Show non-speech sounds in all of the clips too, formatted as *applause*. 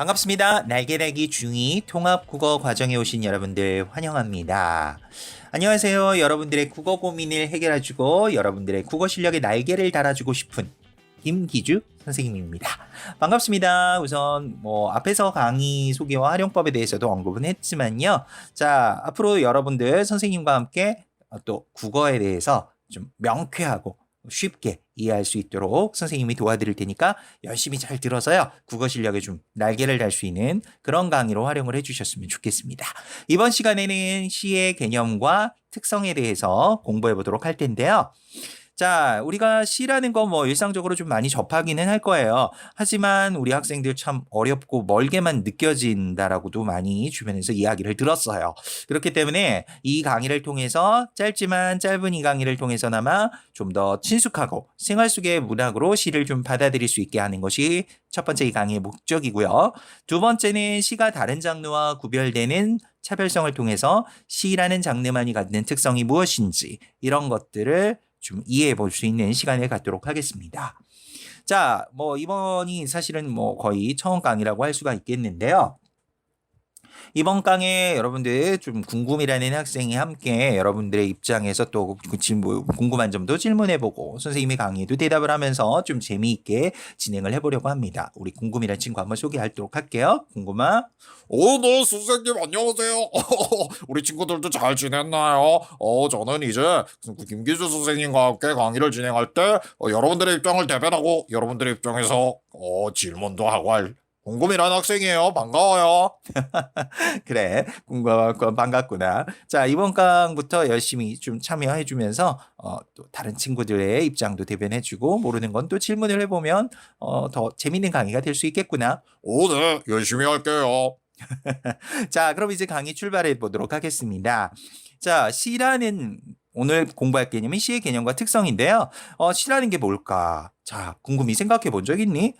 반갑습니다. 날개달기 중2 통합 국어 과정에 오신 여러분들 환영합니다. 안녕하세요. 여러분들의 국어 고민을 해결해주고 여러분들의 국어 실력에 날개를 달아주고 싶은 김기주 선생님입니다. 반갑습니다. 우선 뭐 앞에서 강의 소개와 활용법에 대해서도 언급은 했지만요. 자, 앞으로 여러분들 선생님과 함께 또 국어에 대해서 좀 명쾌하고 쉽게 이해할 수 있도록 선생님이 도와드릴 테니까 열심히 잘 들어서요. 국어 실력에 좀 날개를 달 수 있는 그런 강의로 활용을 해주셨으면 좋겠습니다. 이번 시간에는 시의 개념과 특성에 대해서 공부해 보도록 할 텐데요. 자, 우리가 시라는 거뭐 일상적으로 좀 많이 접하기는 할 거예요. 하지만 우리 학생들 참 어렵고 멀게만 느껴진다라고도 많이 주변에서 이야기를 들었어요. 그렇기 때문에 이 강의를 통해서 짧지만 짧은 이 강의를 통해서나마 좀 더 친숙하고 생활 속의 문학으로 시를 좀 받아들일 수 있게 하는 것이 첫 번째 이 강의의 목적이고요. 두 번째는 시가 다른 장르와 구별되는 차별성을 통해서 시라는 장르만이 갖는 특성이 무엇인지 이런 것들을 좀 이해해 볼 수 있는 시간을 갖도록 하겠습니다. 자, 뭐 이번이 사실은 뭐 거의 처음 강의라고 할 수가 있겠는데요. 이번 강에 여러분들 좀 궁금이라는 학생이 함께 여러분들의 입장에서 또뭐 궁금한 점도 질문해보고 선생님의 강의에도 대답을 하면서 좀 재미있게 진행을 해보려고 합니다. 우리 궁금이라는 친구 한번 소개하도록 할게요. 궁금아? 어, 네, 선생님, 안녕하세요. *laughs* 우리 친구들도 잘 지냈나요? 어, 저는 이제 그 김기주 선생님과 함께 강의를 진행할 때 어, 여러분들의 입장을 대변하고 여러분들의 입장에서 어, 질문도 하고 할 궁금이란 학생이에요. 반가워요. *laughs* 그래, 궁금, 반갑구나. 자, 이번 강부터 열심히 좀 참여해주면서, 어, 또 다른 친구들의 입장도 대변해주고, 모르는 건 또 질문을 해보면, 어, 더 재밌는 강의가 될 수 있겠구나. 오, 네, 열심히 할게요. *laughs* 자, 그럼 이제 강의 출발해 보도록 하겠습니다. 자, 시라는 오늘 공부할 개념이 시의 개념과 특성인데요. 어, 시라는 게 뭘까? 자, 궁금히 생각해 본 적 있니?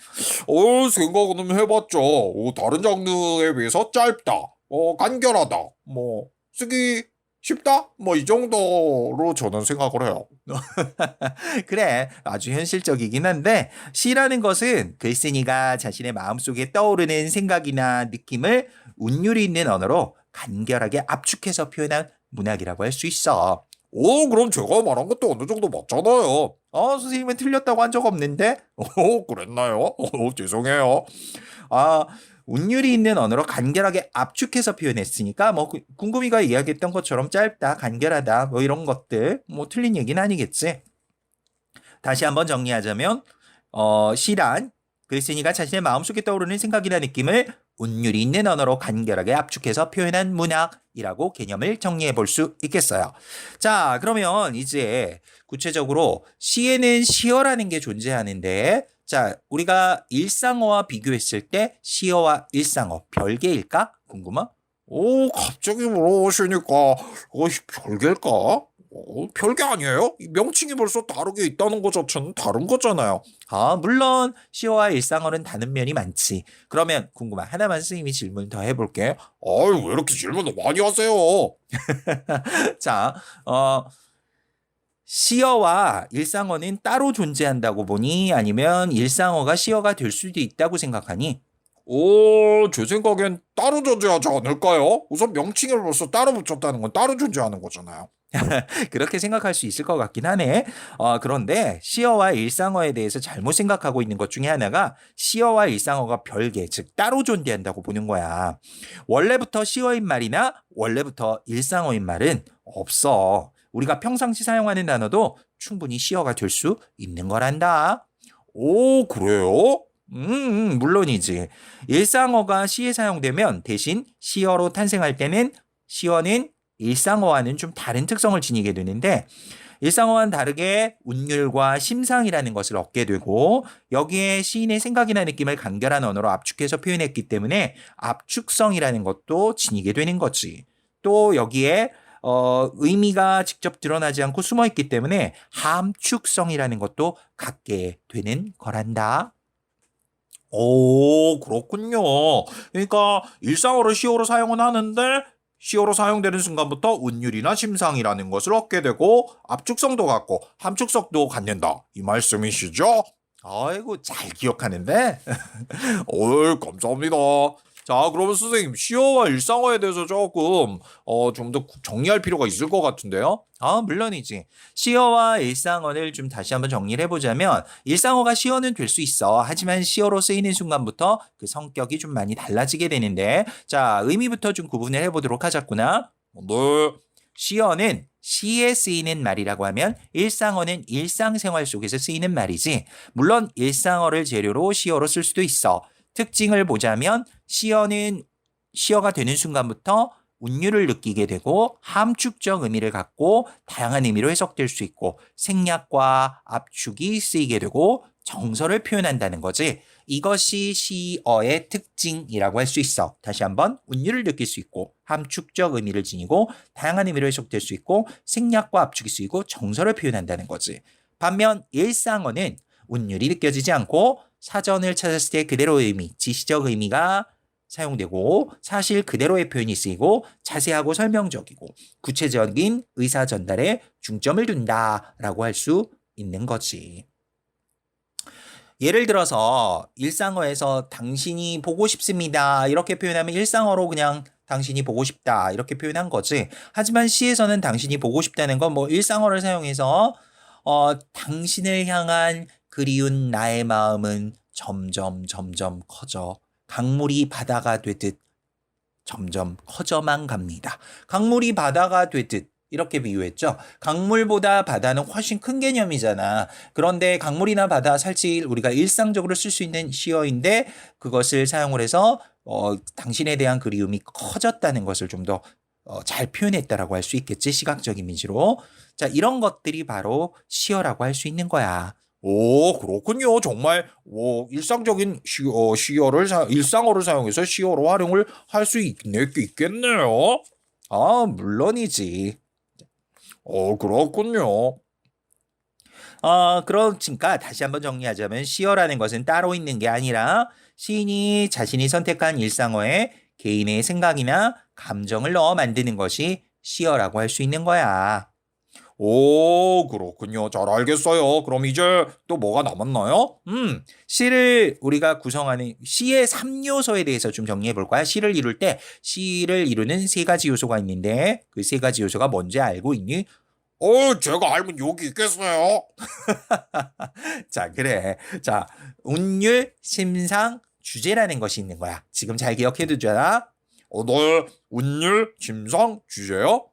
어, 생각은 해봤죠. 어, 다른 장르에 비해서 짧다. 어, 간결하다. 뭐, 쓰기 쉽다? 뭐, 이 정도로 저는 생각을 해요. *laughs* 그래, 아주 현실적이긴 한데, 시라는 것은 글쓴이가 자신의 마음속에 떠오르는 생각이나 느낌을 운율이 있는 언어로 간결하게 압축해서 표현한 문학이라고 할 수 있어. 오, 그럼 제가 말한 것도 어느 정도 맞잖아요. 어, 선생님은 틀렸다고 한 적 없는데? *laughs* 오, 그랬나요? 오, *laughs* 죄송해요. 아, 운율이 있는 언어로 간결하게 압축해서 표현했으니까 뭐 구- 궁금이가 이야기했던 것처럼 짧다, 간결하다 뭐 이런 것들 뭐 틀린 얘기는 아니겠지. 다시 한번 정리하자면 어, 시란 글쓴이가 자신의 마음속에 떠오르는 생각이나 느낌을 운율이 있는 언어로 간결하게 압축해서 표현한 문학이라고 개념을 정리해 볼 수 있겠어요. 자, 그러면 이제 구체적으로 시에는 시어라는 게 존재하는데 자, 우리가 일상어와 비교했을 때 시어와 일상어 별개일까? 궁금하? 오, 갑자기 물어보시니까, 어, 별개일까? 어, 별개 아니에요? 이 명칭이 벌써 다르게 있다는 것 자체는 다른 거잖아요. 아, 물론 시어와 일상어는 다른 면이 많지. 그러면 궁금한 하나만 선생님이 질문 더 해볼게. 아유, 왜 이렇게 질문을 많이 하세요? *laughs* 자, 어, 시어와 일상어는 따로 존재한다고 보니 아니면 일상어가 시어가 될 수도 있다고 생각하니? 오, 제 생각엔 따로 존재하지 않을까요? 우선 명칭을 벌써 따로 붙였다는 건 따로 존재하는 거잖아요. *laughs* 그렇게 생각할 수 있을 것 같긴 하네. 어, 그런데 시어와 일상어에 대해서 잘못 생각하고 있는 것 중에 하나가 시어와 일상어가 별개, 즉 따로 존재한다고 보는 거야. 원래부터 시어인 말이나 원래부터 일상어인 말은 없어. 우리가 평상시 사용하는 단어도 충분히 시어가 될 수 있는 거란다. 오, 그래요? 음, 음, 물론이지. 일상어가 시에 사용되면 대신 시어로 탄생할 때는 시어는 일상어와는 좀 다른 특성을 지니게 되는데 일상어와는 다르게 운율과 심상이라는 것을 얻게 되고 여기에 시인의 생각이나 느낌을 간결한 언어로 압축해서 표현했기 때문에 압축성이라는 것도 지니게 되는 거지. 또 여기에 어, 의미가 직접 드러나지 않고 숨어 있기 때문에 함축성이라는 것도 갖게 되는 거란다. 오, 그렇군요. 그러니까 일상어를 시어로 사용은 하는데 시어로 사용되는 순간부터 운율이나 심상이라는 것을 얻게 되고 압축성도 갖고 함축성도 갖는다. 이 말씀이시죠? 아이고 잘 기억하는데. *laughs* 어이, 감사합니다. 자, 그러면 선생님, 시어와 일상어에 대해서 조금, 어, 좀 더 정리할 필요가 있을 것 같은데요? 아, 물론이지. 시어와 일상어를 좀 다시 한번 정리를 해보자면, 일상어가 시어는 될 수 있어. 하지만 시어로 쓰이는 순간부터 그 성격이 좀 많이 달라지게 되는데, 자, 의미부터 좀 구분을 해보도록 하자꾸나. 네. 시어는 시에 쓰이는 말이라고 하면 일상어는 일상생활 속에서 쓰이는 말이지. 물론 일상어를 재료로 시어로 쓸 수도 있어. 특징을 보자면 시어는 시어가 되는 순간부터 운율을 느끼게 되고 함축적 의미를 갖고 다양한 의미로 해석될 수 있고 생략과 압축이 쓰이게 되고 정서를 표현한다는 거지. 이것이 시어의 특징이라고 할 수 있어. 다시 한번 운율을 느낄 수 있고 함축적 의미를 지니고 다양한 의미로 해석될 수 있고 생략과 압축이 쓰이고 정서를 표현한다는 거지. 반면 일상어는 운율이 느껴지지 않고 사전을 찾았을 때 그대로의 의미, 지시적 의미가 사용되고 사실 그대로의 표현이 쓰이고 자세하고 설명적이고 구체적인 의사 전달에 중점을 둔다라고 할 수 있는 거지. 예를 들어서 일상어에서 당신이 보고 싶습니다. 이렇게 표현하면 일상어로 그냥 당신이 보고 싶다. 이렇게 표현한 거지. 하지만 시에서는 당신이 보고 싶다는 건 뭐 일상어를 사용해서 어, 당신을 향한 그리운 나의 마음은 점점 점점 커져 강물이 바다가 되듯 점점 커져만 갑니다. 강물이 바다가 되듯 이렇게 비유했죠. 강물보다 바다는 훨씬 큰 개념이잖아. 그런데 강물이나 바다 사실 우리가 일상적으로 쓸 수 있는 시어인데 그것을 사용을 해서 어, 당신에 대한 그리움이 커졌다는 것을 좀더 어, 잘 표현했다라고 할 수 있겠지 시각적 이미지로. 자 이런 것들이 바로 시어라고 할 수 있는 거야. 오, 그렇군요. 정말, 뭐, 일상적인 시, 어, 시어를, 사, 일상어를 사용해서 시어로 활용을 할 수 있겠네요. 어 물론이지. 어, 그렇군요. 어, 그러니까 다시 한번 정리하자면 시어라는 것은 따로 있는 게 아니라 시인이 자신이 선택한 일상어에 개인의 생각이나 감정을 넣어 만드는 것이 시어라고 할 수 있는 거야. 오, 그렇군요. 잘 알겠어요. 그럼 이제 또 뭐가 남았나요? 음, 시를 우리가 구성하는 시의 3요소에 대해서 좀 정리해 볼 거야. 시를 이룰 때 시를 이루는 세 가지 요소가 있는데 그 세 가지 요소가 뭔지 알고 있니? 어, 제가 알면 여기 있겠어요. *laughs* 자, 그래. 자, 운율, 심상, 주제라는 것이 있는 거야. 지금 잘 기억해 두잖아. 어, 네. 운율, 짐상, 주제요?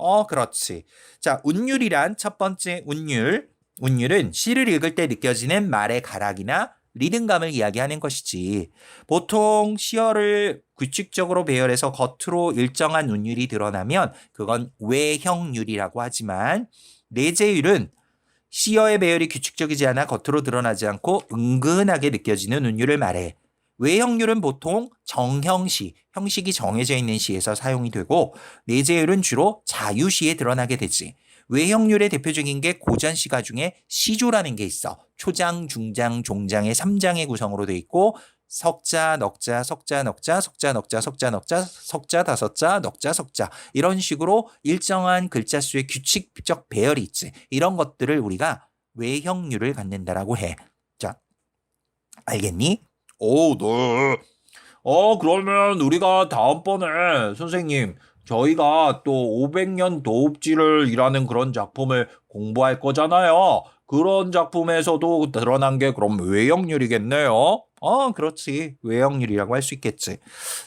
어, 그렇지. 자, 운율이란 첫 번째 운율. 운율은 시를 읽을 때 느껴지는 말의 가락이나 리듬감을 이야기하는 것이지. 보통 시어를 규칙적으로 배열해서 겉으로 일정한 운율이 드러나면 그건 외형률이라고 하지만 내재율은 시어의 배열이 규칙적이지 않아 겉으로 드러나지 않고 은근하게 느껴지는 운율을 말해. 외형률은 보통 정형시, 형식이 정해져 있는 시에서 사용이 되고 내재율은 주로 자유시에 드러나게 되지. 외형률의 대표적인 게 고전 시가 중에 시조라는 게 있어. 초장, 중장, 종장의 3장의 구성으로 돼 있고 석자, 넉자, 석자, 넉자, 석자, 넉자, 석자, 넉자, 석자, 다섯자, 넉자, 석자 이런 식으로 일정한 글자 수의 규칙적 배열이 있지. 이런 것들을 우리가 외형률을 갖는다라고 해. 자, 알겠니? 오, 네. 어, 그러면 우리가 다음번에 선생님, 저희가 또 500년 도읍지를 이라는 그런 작품을 공부할 거잖아요. 그런 작품에서도 드러난 게 그럼 외형률이겠네요. 어, 그렇지. 외형률이라고 할 수 있겠지.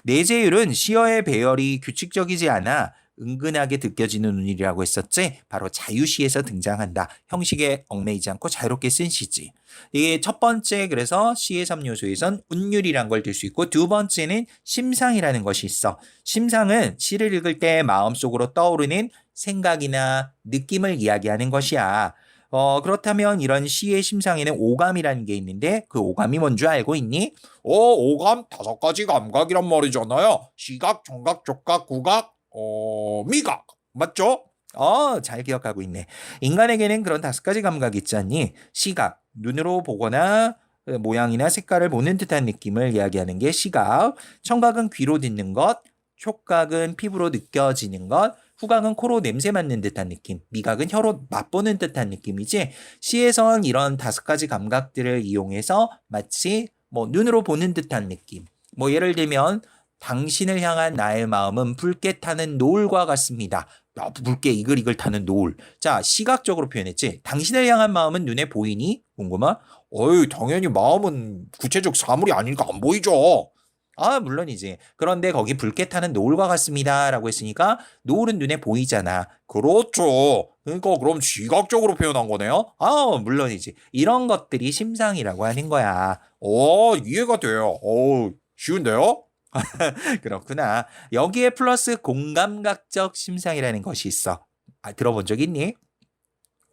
내재율은 시어의 배열이 규칙적이지 않아 은근하게 느껴지는 운율이라고 했었지. 바로 자유시에서 등장한다. 형식에 얽매이지 않고 자유롭게 쓴 시지. 이게 첫 번째 그래서 시의 3요소에선 운율이란 걸 들 수 있고 두 번째는 심상이라는 것이 있어. 심상은 시를 읽을 때 마음속으로 떠오르는 생각이나 느낌을 이야기하는 것이야. 어, 그렇다면 이런 시의 심상에는 오감이라는 게 있는데 그 오감이 뭔지 알고 있니? 어, 오감 다섯 가지 감각이란 말이잖아요. 시각, 청각, 촉각, 구각, 어, 미각. 맞죠? 어, 잘 기억하고 있네. 인간에게는 그런 다섯 가지 감각이 있지 않니? 시각, 눈으로 보거나 어, 모양이나 색깔을 보는 듯한 느낌을 이야기하는 게 시각. 청각은 귀로 듣는 것, 촉각은 피부로 느껴지는 것, 후각은 코로 냄새 맡는 듯한 느낌, 미각은 혀로 맛보는 듯한 느낌이지 시에선 이런 다섯 가지 감각들을 이용해서 마치 뭐 눈으로 보는 듯한 느낌. 뭐 예를 들면 당신을 향한 나의 마음은 붉게 타는 노을과 같습니다. 야, 붉게 이글이글 타는 노을. 자, 시각적으로 표현했지. 당신을 향한 마음은 눈에 보이니? 궁금하? 어이, 당연히 마음은 구체적 사물이 아니니까 안 보이죠. 아, 물론이지. 그런데 거기 붉게 타는 노을과 같습니다. 라고 했으니까 노을은 눈에 보이잖아. 그렇죠. 그러니까 그럼 시각적으로 표현한 거네요. 아, 물론이지. 이런 것들이 심상이라고 하는 거야. 어, 이해가 돼요. 어, 쉬운데요? *laughs* 그렇구나. 여기에 플러스 공감각적 심상이라는 것이 있어. 아, 들어본 적 있니?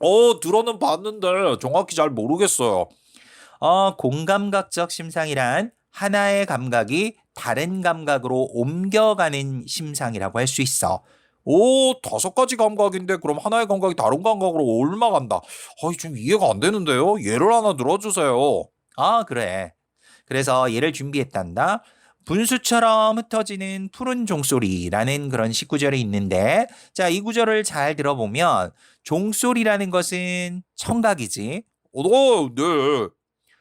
어, 들어는 봤는데 정확히 잘 모르겠어요. 어, 공감각적 심상이란 하나의 감각이 다른 감각으로 옮겨가는 심상이라고 할 수 있어. 오, 다섯 가지 감각인데 그럼 하나의 감각이 다른 감각으로 옮아간다. 아이, 좀 이해가 안 되는데요. 예를 하나 들어주세요. 아, 그래. 그래서 얘를 준비했단다. 분수처럼 흩어지는 푸른 종소리라는 그런 식구절이 있는데, 자, 이 구절을 잘 들어보면, 종소리라는 것은 청각이지. 어, 네.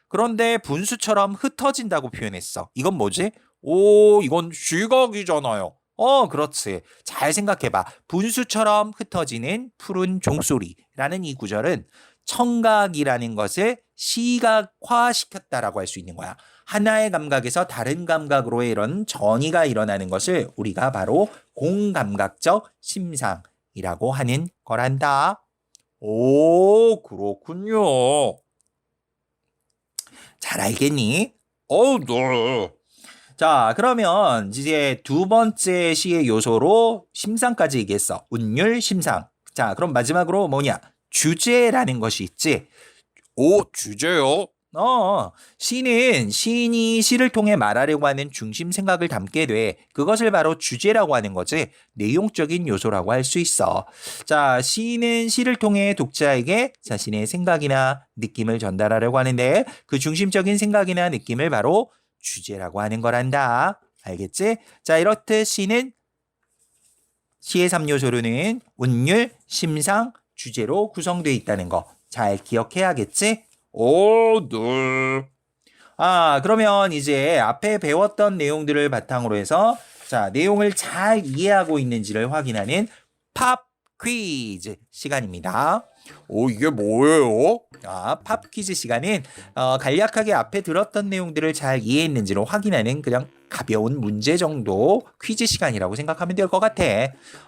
그런데 분수처럼 흩어진다고 표현했어. 이건 뭐지? 오, 이건 시각이잖아요. 어, 그렇지. 잘 생각해봐. 분수처럼 흩어지는 푸른 종소리라는 이 구절은 청각이라는 것을 시각화시켰다라고 할 수 있는 거야. 하나의 감각에서 다른 감각으로의 이런 전이가 일어나는 것을 우리가 바로 공감각적 심상이라고 하는 거란다. 오, 그렇군요. 잘 알겠니? 어, 네. 자, 그러면 이제 두 번째 시의 요소로 심상까지 얘기했어. 운율, 심상. 자, 그럼 마지막으로 뭐냐? 주제라는 것이 있지. 오, 주제요? 어, 시는 시인이 시를 통해 말하려고 하는 중심 생각을 담게 돼. 그것을 바로 주제라고 하는 거지. 내용적인 요소라고 할 수 있어. 자, 시인은 시를 통해 독자에게 자신의 생각이나 느낌을 전달하려고 하는데 그 중심적인 생각이나 느낌을 바로 주제라고 하는 거란다. 알겠지? 자, 이렇듯 시는 시의 3요소로는 운율, 심상, 주제로 구성되어 있다는 거 잘 기억해야겠지? 오, 네. 아, 그러면 이제 앞에 배웠던 내용들을 바탕으로 해서 자, 내용을 잘 이해하고 있는지를 확인하는 팝 퀴즈 시간입니다. 오, 이게 뭐예요? 아, 팝 퀴즈 시간은 어, 간략하게 앞에 들었던 내용들을 잘 이해했는지를 확인하는 그냥 가벼운 문제 정도 퀴즈 시간이라고 생각하면 될 것 같아.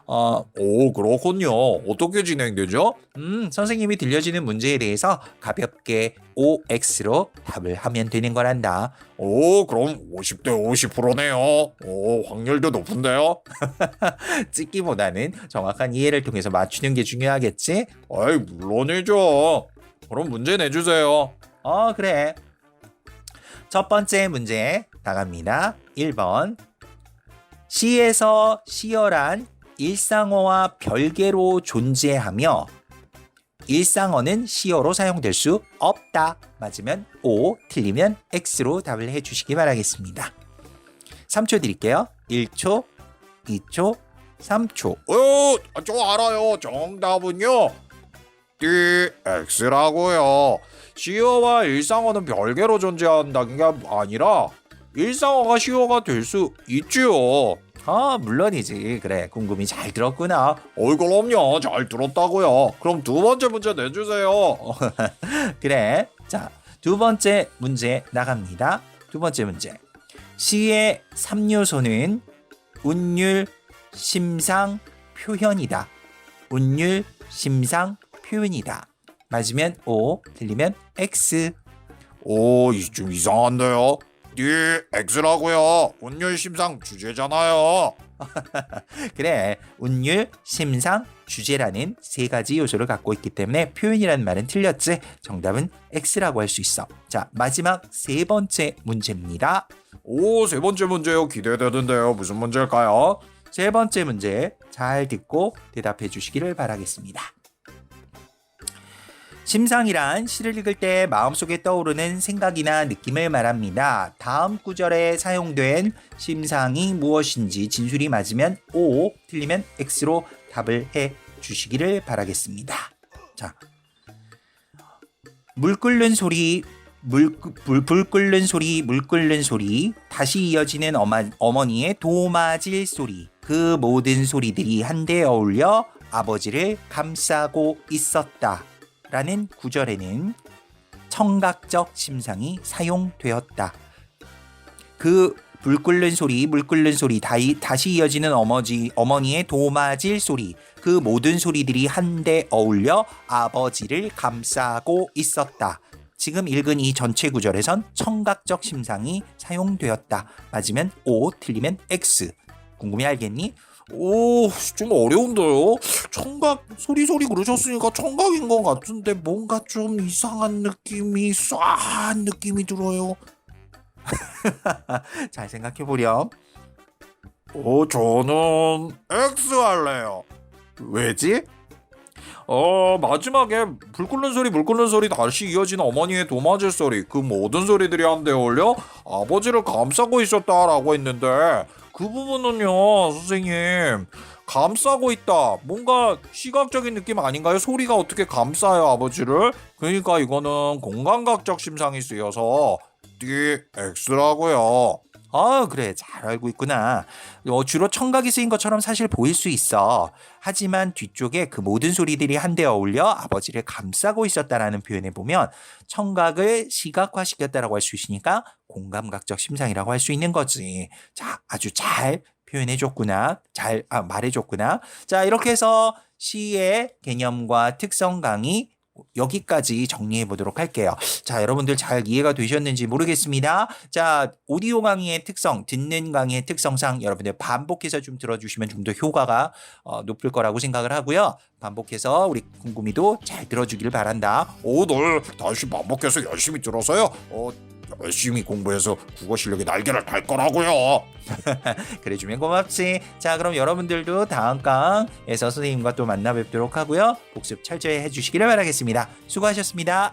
어, 오, 그렇군요. 어떻게 진행되죠? 음, 선생님이 들려주는 문제에 대해서 가볍게 OX로 답을 하면 되는 거란다. 오, 그럼 50대 50%네요. 오, 확률도 높은데요? *laughs* 찍기보다는 정확한 이해를 통해서 맞추는 게 중요하겠지? 아이, 물론이죠. 그럼 문제 내주세요. 어, 그래. 첫 번째 문제 나갑니다. 1번. 시에서 시어란 일상어와 별개로 존재하며 일상어는 시어로 사용될 수 없다. 맞으면 O, 틀리면 X로 답을 해 주시기 바라겠습니다. 3초 드릴게요. 1초, 2초, 3초. 어, 저 알아요. 정답은요. DX라고요. 시어와 일상어는 별개로 존재한다는 게 아니라 일상어가 시어가 될 수 있지요. 아, 물론이지. 그래, 궁금이 잘 들었구나. 어이 그럼요. 잘 들었다고요. 그럼 두 번째 문제 내주세요. *laughs* 그래. 자, 두 번째 문제 나갑니다. 두 번째 문제. 시의 3요소는 운율, 심상, 표현이다. 운율, 심상, 표현이다. 맞으면 O, 틀리면 X. 오, 이좀 이상한데요. DX라고요. 운율 심상 주제잖아요. *laughs* 그래. 운율, 심상, 주제라는 세 가지 요소를 갖고 있기 때문에 표현이라는 말은 틀렸지. 정답은 X라고 할 수 있어. 자, 마지막 세 번째 문제입니다. 오, 세 번째 문제요. 기대되는데요. 무슨 문제일까요? 세 번째 문제 잘 듣고 대답해 주시기를 바라겠습니다. 심상이란 시를 읽을 때 마음속에 떠오르는 생각이나 느낌을 말합니다. 다음 구절에 사용된 심상이 무엇인지 진술이 맞으면 O, 틀리면 X로 답을 해 주시기를 바라겠습니다. 자, 물 끓는 소리, 물, 끄- 불, 불 끓는 소리, 물 끓는 소리, 다시 이어지는 어마, 어머니의 도마질 소리, 그 모든 소리들이 한데 어울려 아버지를 감싸고 있었다. 라는 구절에는 청각적 심상이 사용되었다. 그 불 끓는 소리, 물 끓는 소리, 다이, 다시 이어지는 어머지, 어머니의 도마질 소리, 그 모든 소리들이 한데 어울려 아버지를 감싸고 있었다. 지금 읽은 이 전체 구절에선 청각적 심상이 사용되었다. 맞으면 O, 틀리면 X. 궁금해 알겠니? 오, 좀 어려운데요? 청각, 소리소리 그러셨으니까 청각인 것 같은데 뭔가 좀 이상한 느낌이, 쏴한 느낌이 들어요. *laughs* 잘 생각해 보렴. 어, 저는 X 할래요. 왜지? 어, 마지막에 불 끓는 소리, 물 끓는 소리, 다시 이어지는 어머니의 도마질 소리, 그 모든 소리들이 한데 어울려 아버지를 감싸고 있었다라고 했는데, 그 부분은요, 선생님, 감싸고 있다. 뭔가 시각적인 느낌 아닌가요? 소리가 어떻게 감싸요, 아버지를? 그러니까 이거는 공감각적 심상이 쓰여서 DX라고요. 아, 그래. 잘 알고 있구나. 어, 주로 청각이 쓰인 것처럼 사실 보일 수 있어. 하지만 뒤쪽에 그 모든 소리들이 한데 어울려 아버지를 감싸고 있었다라는 표현에 보면 청각을 시각화시켰다라고 할 수 있으니까 공감각적 심상이라고 할 수 있는 거지. 자, 아주 잘 표현해 줬구나. 잘 아, 말해 줬구나. 자, 이렇게 해서 시의 개념과 특성 강의 여기까지 정리해 보도록 할게요. 자, 여러분들 잘 이해가 되셨는지 모르겠습니다. 자, 오디오 강의의 특성, 듣는 강의의 특성상 여러분들 반복해서 좀 들어주시면 좀 더 효과가 어, 높을 거라고 생각을 하고요. 반복해서 우리 궁금이도 잘 들어주길 바란다. 오늘 다시 반복해서 열심히 들어서요. 어, 열심히 공부해서 국어 실력의 날개를 달 거라고요. *laughs* 그래주면 고맙지. 자, 그럼 여러분들도 다음 강에서 선생님과 또 만나 뵙도록 하고요. 복습 철저히 해주시기를 바라겠습니다. 수고하셨습니다.